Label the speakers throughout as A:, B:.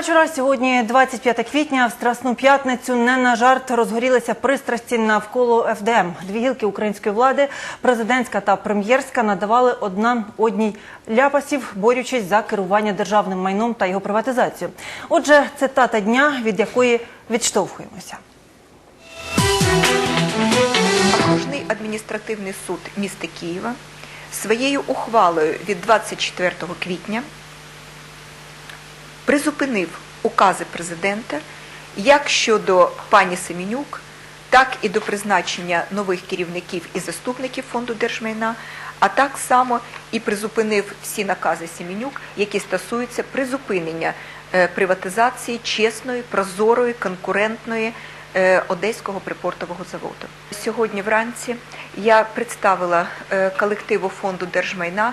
A: Вечора. Сьогодні 25 квітня. В Страсну п'ятницю не на жарт розгорілися пристрасті навколо ФДМ. Дві гілки української влади, президентська та прем'єрська, надавали одна одній ляпасів, борючись за керування державним майном та його приватизацію. Отже, цитата дня, від якої відштовхуємося.
B: Окружний адміністративний суд міста Києва своєю ухвалою від 24 квітня призупинив укази президента як щодо пані Семенюк, так і до призначення нових керівників і заступників фонду держмайна, а так само і призупинив всі накази Семенюк, які стосуються призупинення е, приватизації чесної, прозорої, конкурентної е, Одеського припортового заводу. Сьогодні вранці я представила е, колективу фонду держмайна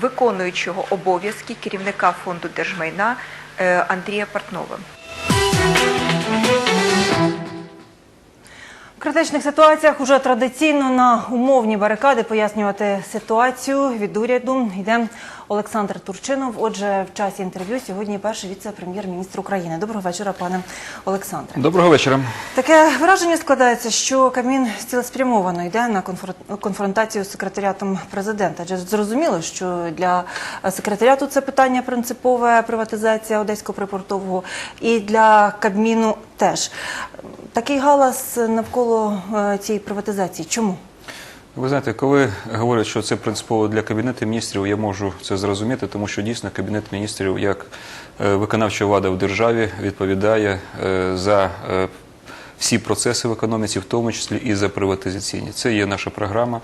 B: виконуючого обов'язки керівника фонду держмайна е, Андрія Портнова.
A: В критичних ситуаціях уже традиційно на умовні барикади пояснювати ситуацію від уряду йде Олександр Турчинов. Отже, в часі інтерв'ю сьогодні перший віце-прем'єр-міністр України. Доброго вечора, пане Олександре.
C: Доброго вечора.
A: Таке враження складається, що Кабмін цілеспрямовано йде на конфрон- конфронтацію з секретаріатом президента. Адже зрозуміло, що для секретаріату це питання принципове приватизація одеського припортового, і для Кабміну теж такий галас навколо е, цієї приватизації. Чому?
C: Ви знаєте, коли говорять, що це принципово для кабінету міністрів, я можу це зрозуміти, тому що дійсно кабінет міністрів як е, виконавча влада в державі відповідає е, за е, всі процеси в економіці, в тому числі і за приватизаційні. Це є наша програма.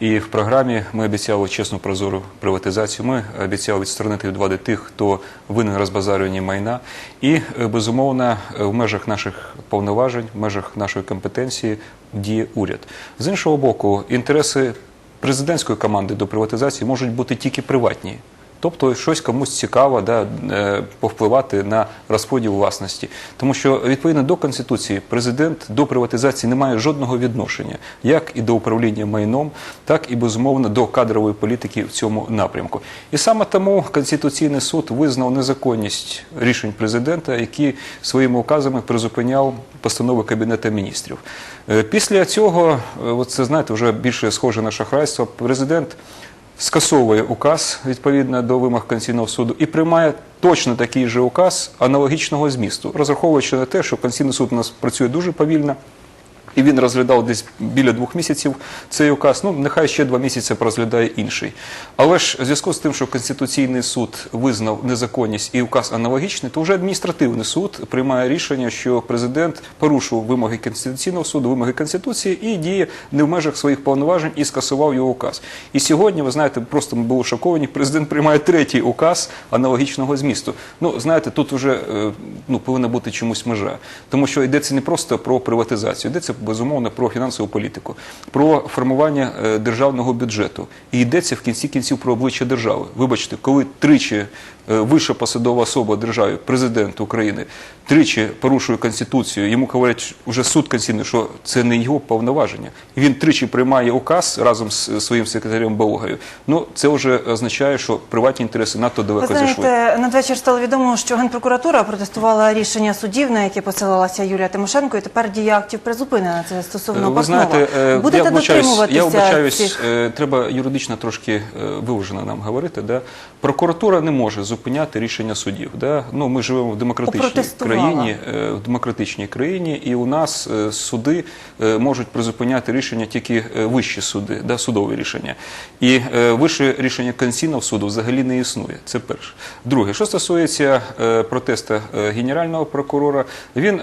C: І в програмі ми обіцяли чесну прозору приватизацію. Ми обіцяли відсторонити від влади тих, хто винен розбазарюванні майна. І е, безумовно в межах наших повноважень, в межах нашої компетенції діє уряд. З іншого боку, інтереси президентської команди до приватизації можуть бути тільки приватні. Тобто щось комусь цікаво да, е, повпливати на розподіл власності. Тому що відповідно до Конституції президент до приватизації не має жодного відношення, як і до управління майном, так і безумовно до кадрової політики в цьому напрямку. І саме тому Конституційний суд визнав незаконність рішень президента, які своїми указами призупиняв постанови Кабінету міністрів. Е, Після цього, е, це знаєте, вже більше схоже на шахрайство, президент скасовує указ відповідно до вимог Конституційного суду і приймає точно такий же указ аналогічного змісту, розраховуючи на те, що Конституційний суд у нас працює дуже повільно. І він розглядав десь біля двох місяців цей указ. Ну, нехай ще два місяці розглядає інший. Але ж в зв'язку з тим, що Конституційний суд визнав незаконність і указ аналогічний, то вже адміністративний суд приймає рішення, що президент порушував вимоги Конституційного суду, вимоги Конституції і діє не в межах своїх повноважень і скасував його указ. І сьогодні, ви знаєте, просто ми були шоковані. Президент приймає третій указ аналогічного змісту. Ну, знаєте, тут вже е, ну, повинна бути чомусь межа, тому що йдеться не просто про приватизацію, йдеться безумовно про фінансову політику, про формування е, державного бюджету. І йдеться в кінці кінців про обличчя держави. Вибачте, коли тричі е, вища посадова особа держави, президент України, тричі порушує конституцію, йому говорять уже суд конституційний, що це не його повноваження. Він тричі приймає указ разом з своїм секретарем Балогою. Ну це вже означає, що приватні інтереси надто
A: Ви
C: далеко зійшли.
A: знаєте, надвечір стало відомо, що Генпрокуратура протестувала рішення судів, на яке посилалася Юлія Тимошенко, і тепер дія актів призупинена. Це стосовно
C: Ви знаєте, е,
A: Будете
C: я
A: дотримуватися
C: я вибачаюсь,
A: цих...
C: е, треба юридично трошки е, виважено нам говорити. Да? Прокуратура не може зупиняти рішення судів. Да? Ну, ми живемо в демократичній країні, е, в демократичній країні, і у нас е, суди е, можуть призупиняти рішення тільки е, вищі суди, да? судові рішення. І е, вище рішення Конституційного суду взагалі не існує. Це перше. Друге, що стосується е, протесту е, генерального прокурора, він.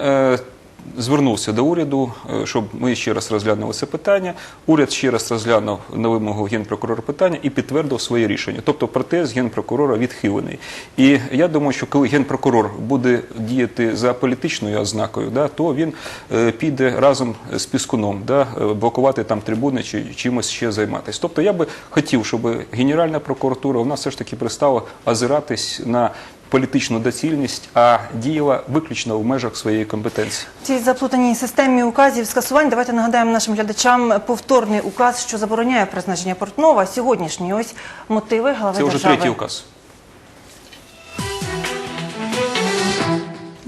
C: Звернувся до уряду, е, щоб ми ще раз розглянули це питання. Уряд ще раз розглянув на вимогу генпрокурора питання і підтвердив своє рішення. Тобто протест генпрокурора відхилений. І я думаю, що коли генпрокурор буде діяти за політичною ознакою, да, то він е, піде разом з Піскуном, да, е, блокувати там трибуни чи чимось ще займатися. Тобто я би хотів, щоб Генеральна прокуратура у нас все ж таки пристала озиратись на політичну доцільність, а діяла виключно в межах своєї компетенції.
A: цій заплутаній системі указів скасувань. Давайте нагадаємо нашим глядачам повторний указ, що забороняє призначення Портнова. Сьогоднішні ось мотиви глави
C: Це вже
A: держави.
C: третій указ.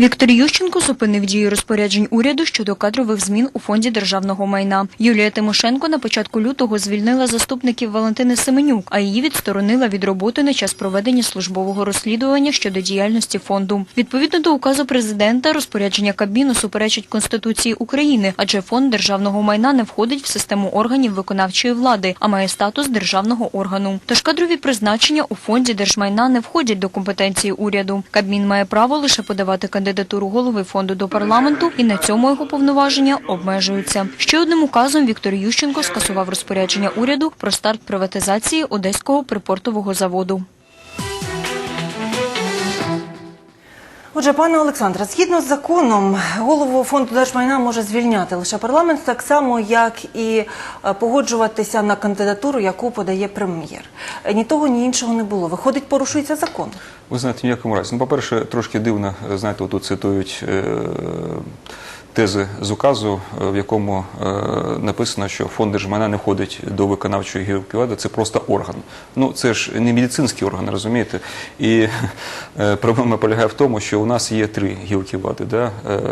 D: Віктор Ющенко зупинив дію розпоряджень уряду щодо кадрових змін у фонді державного майна. Юлія Тимошенко на початку лютого звільнила заступників Валентини Семенюк, а її відсторонила від роботи на час проведення службового розслідування щодо діяльності фонду. Відповідно до указу президента, розпорядження Кабміну суперечить Конституції України, адже фонд державного майна не входить в систему органів виконавчої влади, а має статус державного органу. Тож кадрові призначення у фонді держмайна не входять до компетенції уряду. Кабмін має право лише подавати кандидатуру голови фонду до парламенту, і на цьому його повноваження обмежуються. Ще одним указом Віктор Ющенко скасував розпорядження уряду про старт приватизації одеського припортового заводу.
A: Отже, пане Олександре, згідно з законом, голову фонду держмайна може звільняти лише парламент, так само як і е, погоджуватися на кандидатуру, яку подає прем'єр. Е, Ні того, ні іншого не було. Виходить, порушується закон.
C: Ви знаєте, ніякому разі. Ну, по-перше, трошки дивно, е, знаєте, тут цитують тези з указу, е, в якому е, написано, що фонд держмайна не входить до виконавчої гілки влади, це просто орган. Ну, це ж не медицинський орган, розумієте? І е, проблема полягає в тому, що у нас є три гілки влади, да?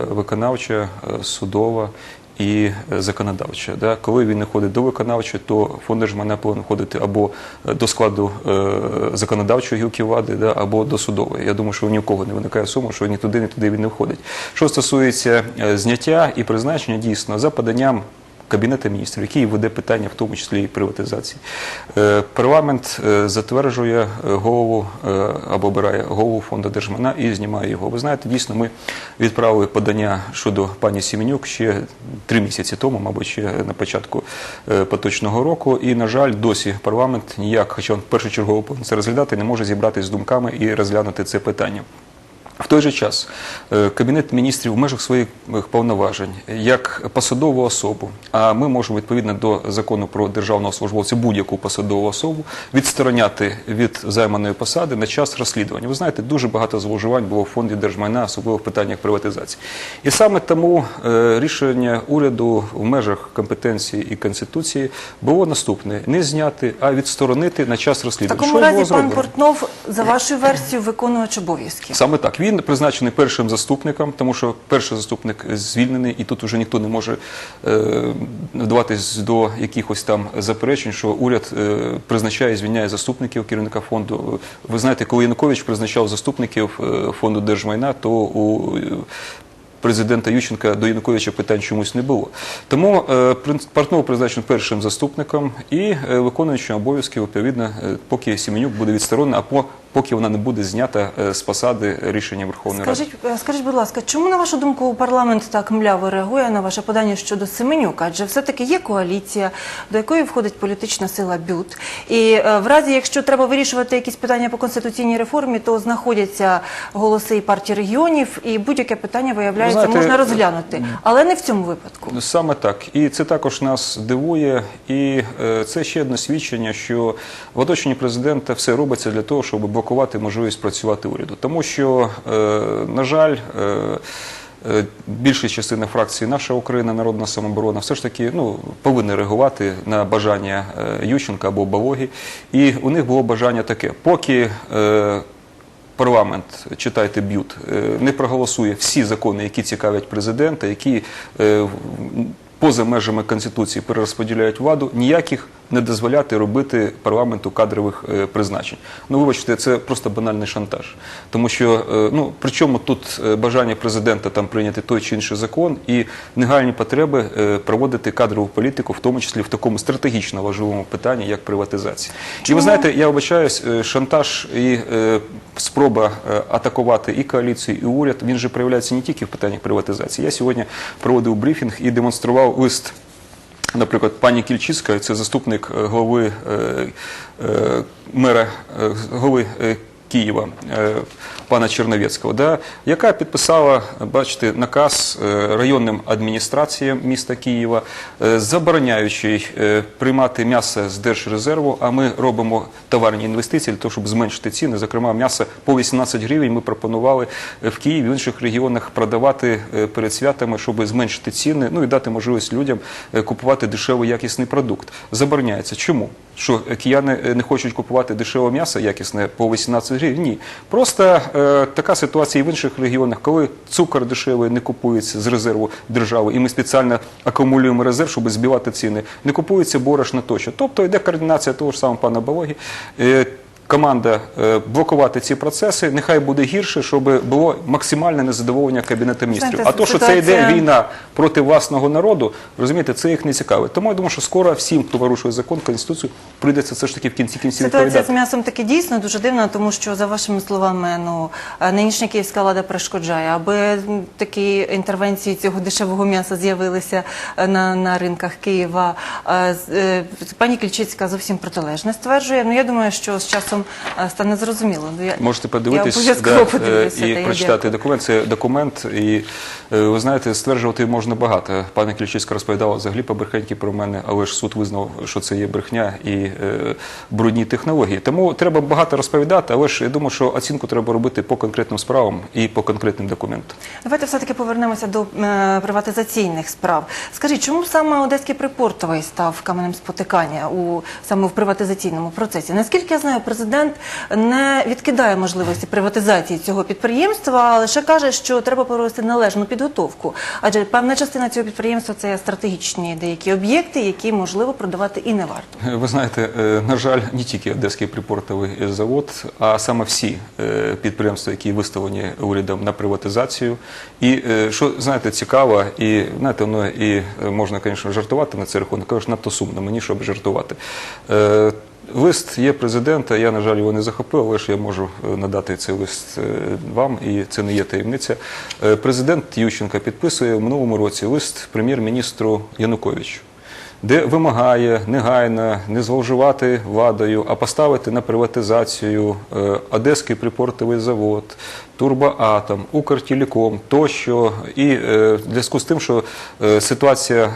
C: Виконавча, судова і е, законодавча. Да? Коли він не входить до виконавчої, то фонд держмайна повинен входити або е, до складу е, законодавчої гілки влади, да? або до судової. Я думаю, що ні у кого не виникає суму, що ні туди, ні туди він не входить. Що стосується зняття і призначення, дійсно, за поданням Кабінету міністрів, який веде питання, в тому числі і приватизації. Е, Парламент е, затверджує е, голову або обирає голову фонду держмайна і знімає його. Ви знаєте, дійсно, ми відправили подання щодо пані Сіменюк ще три місяці тому, мабуть, ще на початку поточного року. І, на жаль, досі парламент ніяк, хоча він першочергово це розглядати, не може зібратися з думками і розглянути це питання. В той же час е, Кабінет міністрів в межах своїх е, повноважень як посадову особу, а ми можемо відповідно до закону про державного службовця будь-яку посадову особу відстороняти від займаної посади на час розслідування. Ви знаєте, дуже багато зловживань було в фонді держмайна, особливо в питаннях приватизації. І саме тому е, рішення уряду в межах компетенції і конституції було наступне: не зняти, а відсторонити на час
A: В
C: розслідування.
A: такому
C: Що
A: разі пан? Портнов, за вашою версією, виконувач обов'язків.
C: Саме так. Він призначений першим заступником, тому що перший заступник звільнений, і тут вже ніхто не може е, вдаватись до якихось там заперечень, що уряд е, призначає і звільняє заступників керівника фонду. Ви знаєте, коли Янукович призначав заступників е, фонду держмайна, то у президента Ющенка до Януковича питань чомусь не було. Тому е, Портнов призначений першим заступником і е, виконуючим обов'язки, відповідно, поки Сіменюк буде відсторонена, а по- поки вона не буде знята е, з посади рішення Верховної Ради.
A: Скажіть, е, скажіть, будь ласка, чому на вашу думку парламент так мляво реагує на ваше подання щодо Семенюка? Адже все-таки є коаліція, до якої входить політична сила БЮТ. І е, в разі, якщо треба вирішувати якісь питання по конституційній реформі, то знаходяться голоси і партії регіонів, і будь-яке питання виявляється
C: знаєте,
A: можна розглянути, але не в цьому випадку.
C: Саме так, і це також нас дивує, і це ще одне свідчення, що в оточенні президента все робиться для того, щоб блокувати можливість працювати уряду. Тому що, е, на жаль, е, е, більша частина фракції наша Україна, народна самооборона, все ж таки ну, повинна реагувати на бажання Ющенка або Балоги. І у них було бажання таке, поки. е, парламент, читайте б'ют, не проголосує всі закони, які цікавлять президента, які е, поза межами Конституції перерозподіляють владу, ніяких не дозволяти робити парламенту кадрових е, призначень. Ну, вибачте, це просто банальний шантаж. Тому що, е, ну, причому тут е, бажання президента там прийняти той чи інший закон і негальні потреби е, проводити кадрову політику, в тому числі в такому стратегічно важливому питанні, як приватизація. І ви знаєте, я вибачаюсь, шантаж і е, спроба атакувати і коаліцію, і уряд, він же проявляється не тільки в питаннях приватизації. Я сьогодні проводив брифінг і демонстрував лист Наприклад, пані Кільчицька, це заступник е, голови е, е, мера голови Києва, е, пана Черновецького, да, яка підписала, бачите, наказ е, районним адміністраціям міста Києва, е, забороняючи приймати м'ясо з держрезерву, а ми робимо товарні інвестиції для того, щоб зменшити ціни. Зокрема, м'ясо по 18 гривень ми пропонували в Києві, в інших регіонах продавати перед святами, щоб зменшити ціни, ну і дати можливість людям купувати дешевий якісний продукт. Забороняється. Чому? Що кияни не хочуть купувати дешеве м'ясо якісне по 18 гривень? Гривень. Ні. Просто е, така ситуація і в інших регіонах, коли цукор дешевий не купується з резерву держави, і ми спеціально акумулюємо резерв, щоб збивати ціни, не купується борошно тощо. Тобто йде координація того ж самого пана Балогі. Е, Команда е, блокувати ці процеси, нехай буде гірше, щоб було максимальне незадоволення кабінету міністрів. А то, що це йде війна проти власного народу, розумієте, це їх не цікавить. Тому я думаю, що скоро всім, хто порушує закон, конституцію, прийдеться все ж таки в кінці кінців
A: Ситуація з м'ясом таки дійсно дуже дивна, тому що за вашими словами, ну е, нинішня київська влада перешкоджає, аби такі інтервенції цього дешевого м'яса з'явилися е, на, на ринках Києва. Пані Кільчицька зовсім протилежне стверджує. Ну я думаю, що з часом е, стане зрозуміло. Ну, я,
C: Можете
A: я
C: подивитись
A: обов'язково
C: да,
A: подивлюся.
C: е, і
A: та я
C: прочитати
A: дякую.
C: документ. Це документ, і е, ви знаєте, стверджувати можна багато. Пані Ключицька розповідала взагалі побрехеньки про мене, але ж суд визнав, що це є брехня і е, брудні технології. Тому треба багато розповідати, але ж я думаю, що оцінку треба робити по конкретним справам і по конкретним документам.
A: Давайте все-таки повернемося до е, приватизаційних справ. Скажіть, чому саме Одеський припортовий став каменем спотикання у саме в приватизаційному процесі? Наскільки я знаю, президент не відкидає можливості приватизації цього підприємства, а лише каже, що треба провести належну підготовку. Адже певна частина цього підприємства це стратегічні деякі об'єкти, які можливо продавати і не варто.
C: Ви знаєте, е, на жаль, не тільки Одеський припортовий завод, а саме всі е, підприємства, які виставлені урядом на приватизацію. І е, що знаєте, цікаво, і знаєте, воно і е, можна, звісно, жартувати на цей рахунок, ж надто сумно мені, щоб жартувати. Лист є президента, я, на жаль, його не захопив, але ж я можу е, надати цей лист е, вам, і це не є таємниця. Е, Президент Ющенко підписує в минулому році лист прем'єр-міністру Януковичу де вимагає негайно не зловживати владою, а поставити на приватизацію е, Одеський припортовий завод, Турбоатом, Укртелеком тощо. І в зв'язку з тим, що ситуація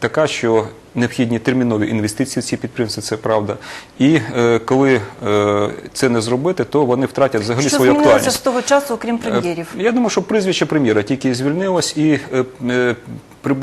C: така, що необхідні термінові інвестиції в ці підприємства, це правда. І е, коли е, це не зробити, то вони втратять взагалі
A: Що
C: свою
A: змінилося з того часу, окрім прем'єрів?
C: Е, Я думаю, що прізвище прем'єра тільки звільнилось і е,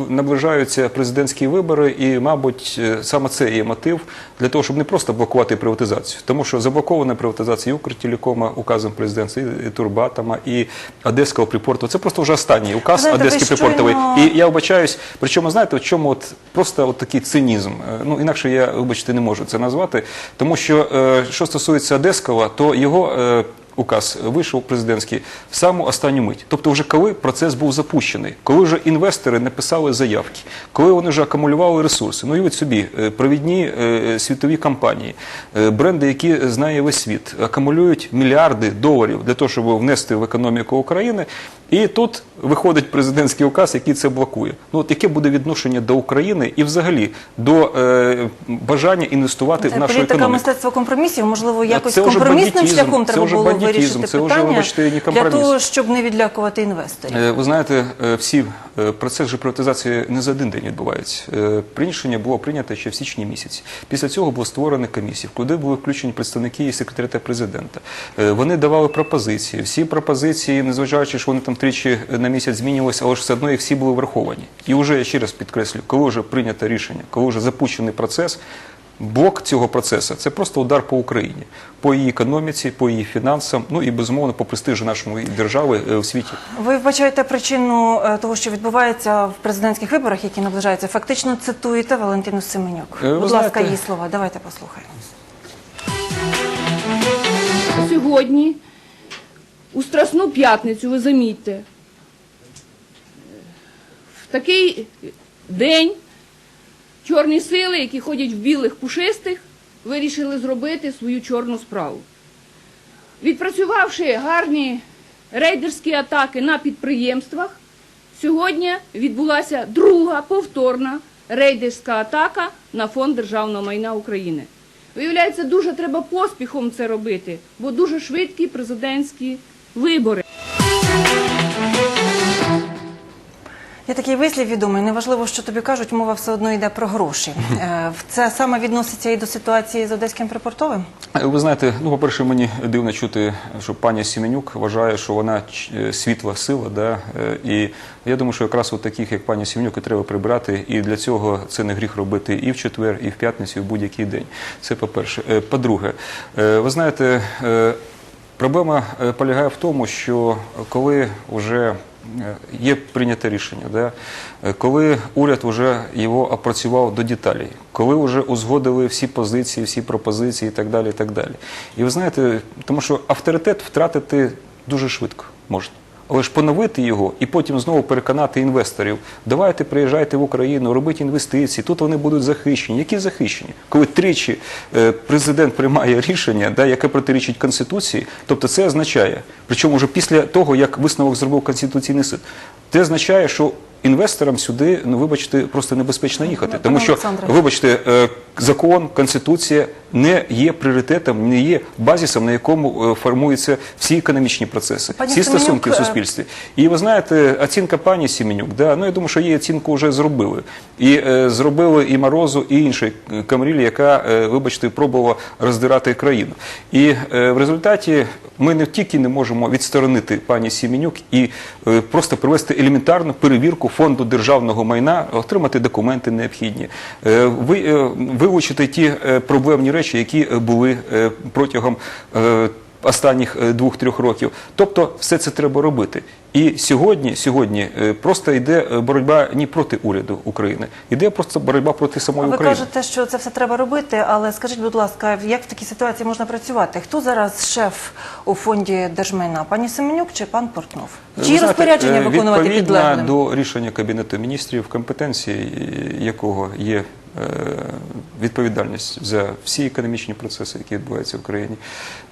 C: наближаються президентські вибори, і, мабуть, саме це є мотив для того, щоб не просто блокувати приватизацію. Тому що заблокована приватизація і Укртелекома указом президента, і Турбатома, і Одеського припорту. Це просто вже останній указ
A: Знаєте,
C: Одеський
A: щойно-
C: припортовий. І я вибачаюсь, причому знаєте, в чому от просто от такий цинізм. Е, Ну інакше я, вибачте, не можу це назвати, тому що е, що стосується Одеського, то його. е, Указ вийшов президентський в саму останню мить. Тобто, вже коли процес був запущений, коли вже інвестори написали заявки, коли вони вже акумулювали ресурси. Ну і от собі провідні світові компанії, бренди, які знає весь світ, акумулюють мільярди доларів для того, щоб внести в економіку України. І тут виходить президентський указ, який це блокує. Ну от яке буде відношення до України і взагалі до е, бажання інвестувати в нашу
A: політика
C: економіку?
A: мистецтва компромісів. Можливо, якось
C: це
A: компромісним шляхом
C: це
A: треба було вирішити
C: це вже,
A: питання
C: вибачте, не
A: для того, щоб не відлякувати інвесторів.
C: Е, Ви знаєте, е, всі е, процес же приватизації не за один день відбувається. Е, Рішення було прийнято ще в січні місяці. Після цього було створено комісії, куди були включені представники і секретаріата президента. Е, Вони давали пропозиції. Всі пропозиції, незважаючи, що вони там тричі на місяць змінювалися, але ж все одно їх всі були враховані. І вже я ще раз підкреслю, коли вже прийнято рішення, коли вже запущений процес. Блок цього процесу це просто удар по Україні, по її економіці, по її фінансам, ну і безумовно по престижу нашої держави е, в світі.
A: Ви вбачаєте причину е, того, що відбувається в президентських виборах, які наближаються. Фактично цитуєте Валентину Семенюк.
C: Е, ви
A: Будь ласка, її слова. Давайте послухаємо.
E: Сьогодні, у Страсну п'ятницю, ви замітьте, в такий день чорні сили, які ходять в білих пушистих, вирішили зробити свою чорну справу. Відпрацювавши гарні рейдерські атаки на підприємствах, сьогодні відбулася друга повторна рейдерська атака на фонд державного майна України. Виявляється, дуже треба поспіхом це робити, бо дуже швидкі президентські вибори.
A: Є такий вислів відомий. Неважливо, що тобі кажуть, мова все одно йде про гроші. Е, Це саме відноситься і до ситуації з одеським припортовим.
C: Е, Ви знаєте, ну по-перше, мені дивно чути, що пані Сіменюк вважає, що вона е, світла сила. Да? І я думаю, що якраз от таких, як пані Сіменюк, і треба прибрати. І для цього це не гріх робити і в четвер, і в п'ятницю, і в будь-який день. Це по-перше. Е, По-друге, ви знаєте. Проблема е, полягає в тому, що коли вже е, є прийняте рішення, да, е, коли уряд вже його опрацював до деталей, коли вже узгодили всі позиції, всі пропозиції і так далі. І так далі. І ви знаєте, тому що авторитет втратити дуже швидко можна. Але ж поновити його і потім знову переконати інвесторів, давайте приїжджайте в Україну, робіть інвестиції, тут вони будуть захищені. Які захищені? Коли тричі е, президент приймає рішення, яке протирічить Конституції, тобто це означає, причому вже після того, як висновок зробив Конституційний суд, це означає, що інвесторам сюди, ну вибачте, просто небезпечно їхати. Тому що, вибачте, е, закон, конституція не є пріоритетом, не є базисом, на якому е, формуються всі економічні процеси,
A: Пані
C: всі
A: Семенюк,
C: стосунки в
A: е,
C: суспільстві. І ви знаєте, оцінка пані Сіменюк, да, ну я думаю, що її оцінку вже зробили. І е, зробили і Морозу, і іншій е, Камрілі, яка, е, вибачте, пробувала роздирати країну. І е, в результаті ми не тільки не можемо відсторонити пані Сіменюк і е, просто провести елементарну перевірку фонду державного майна, отримати документи необхідні, е, ви, е, вилучити ті е, проблемні речі, які були протягом. Останніх е, двох-трьох років, тобто все це треба робити. І сьогодні, сьогодні е, просто йде е, боротьба не проти уряду України, йде просто боротьба проти самої
A: Ви
C: України.
A: кажете, що це все треба робити, але скажіть, будь ласка, як в такій ситуації можна працювати? Хто зараз шеф у фонді держмайна? Пані Семенюк чи пан Портнов?
C: Ви знаєте,
A: розпорядження виконувати
C: відповідно
A: підлеглим?
C: до рішення Кабінету міністрів, компетенції якого є відповідальність за всі економічні процеси, які відбуваються в країні.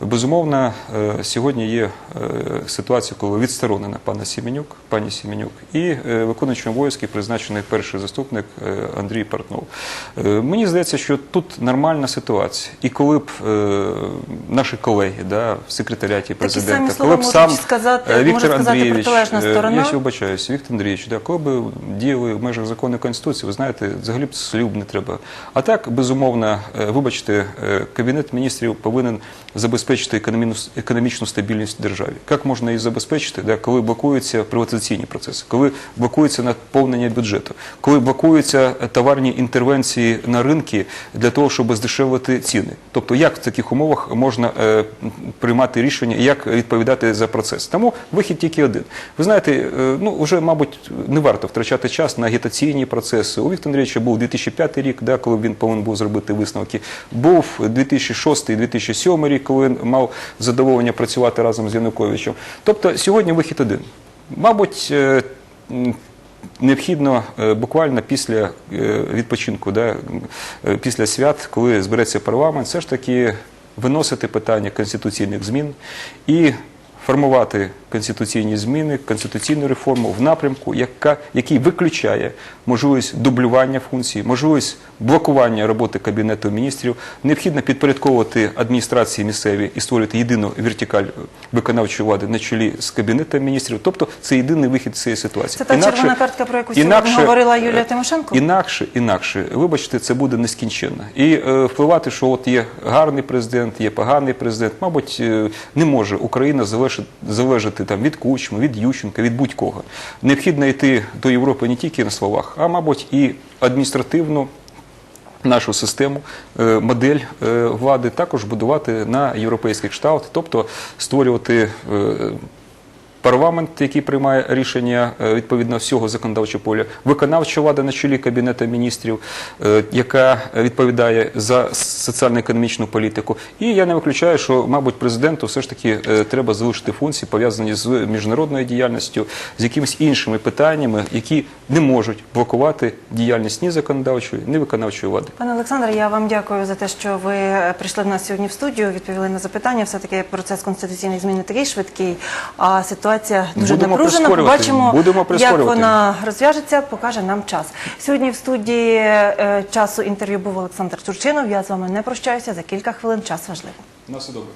C: Безумовно, е, сьогодні є е, ситуація, коли відсторонена пана Сіменюк, пані Сіменюк, і е, виконуючим обов'язки призначений перший заступник е, Андрій Портнов. Е, Мені здається, що тут нормальна ситуація. І коли б е, наші колеги да, в секретаріаті президента, коли б сам
A: сказати-
C: е, Віктор Андрійович, е, я ще вибачаюсь, Віктор Андрійович, да, коли б діяли в межах закону конституції, ви знаєте, взагалі б не треба. А так, безумовно, е, вибачте, е, кабінет міністрів повинен забезпечити економічну, стабільність державі. Як можна її забезпечити, да, коли блокуються приватизаційні процеси, коли блокується наповнення бюджету, коли блокуються е, товарні інтервенції на ринки для того, щоб здешевити ціни. Тобто, як в таких умовах можна приймати рішення, як відповідати за процес? Тому вихід тільки один. Ви знаєте, ну вже, мабуть, не варто втрачати час на агітаційні процеси. У Віктора Андрійовича був 2005 рік, да, коли він повинен був зробити висновки. Був 2006-2007 рік, коли він мав задоволення працювати разом з Януковичем. Тобто сьогодні вихід один. Мабуть, е, необхідно е, буквально після е, відпочинку, да, після свят, коли збереться парламент, все ж таки виносити питання конституційних змін і формувати конституційні зміни, конституційну реформу в напрямку, яка, який виключає можливість дублювання функцій, можливість блокування роботи Кабінету міністрів. Необхідно підпорядковувати адміністрації місцеві і створити єдину вертикаль виконавчої влади на чолі з Кабінетом міністрів. Тобто це єдиний вихід з цієї ситуації.
A: Це та червона картка, про яку сьогодні говорила Юлія Тимошенко?
C: Інакше, інакше, вибачте, це буде нескінченно. І е, впливати, що от є гарний президент, є поганий президент, мабуть, е, не може Україна залежати, залежати там від Кучми, від Ющенка, від будь-кого. Необхідно йти до Європи не тільки на словах, а мабуть і адміністративну. Нашу систему, е, модель е, влади також будувати на європейський кшталт, тобто створювати е, парламент, який приймає рішення е, відповідно всього законодавчого поля, виконавча влада на чолі Кабінету міністрів, е, яка відповідає за соціально-економічну політику. І я не виключаю, що, мабуть, президенту все ж таки е, треба залишити функції, пов'язані з міжнародною діяльністю, з якимись іншими питаннями, які не можуть блокувати діяльність ні законодавчої, ні виконавчої влади.
A: Пане Олександре, я вам дякую за те, що ви прийшли до нас сьогодні в студію, відповіли на запитання. Все-таки процес конституційних змін не такий швидкий, а ситуація дуже
C: Будемо
A: напружена. Побачимо,
C: будемо
A: як вона розв'яжеться, покаже нам час. Сьогодні в студії е, часу інтерв'ю був Олександр Турчинов. Я з вами не прощаюся. За кілька хвилин час важливо.
C: На все добре.